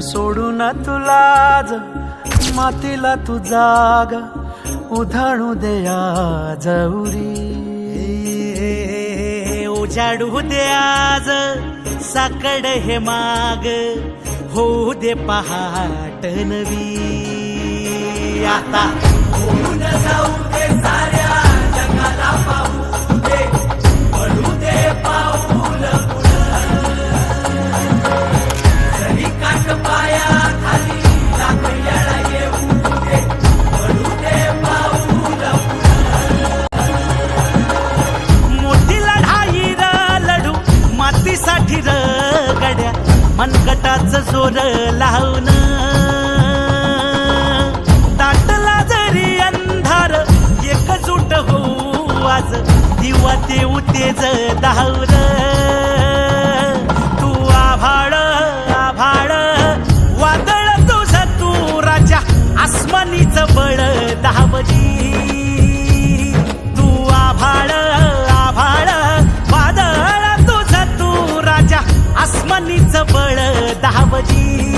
सोडू ना तुलाज मातीला तू जाग उधाणू दया जवरी उजाडू दे आज साकड हे माग होऊ दे पहाट नवी. आता जाऊ. गड्या मनगटाच सोर लावून दाटला जरी अंधार एकजूट होऊ आज दिवा देऊ तेज धावलं मनीच बळ दावजी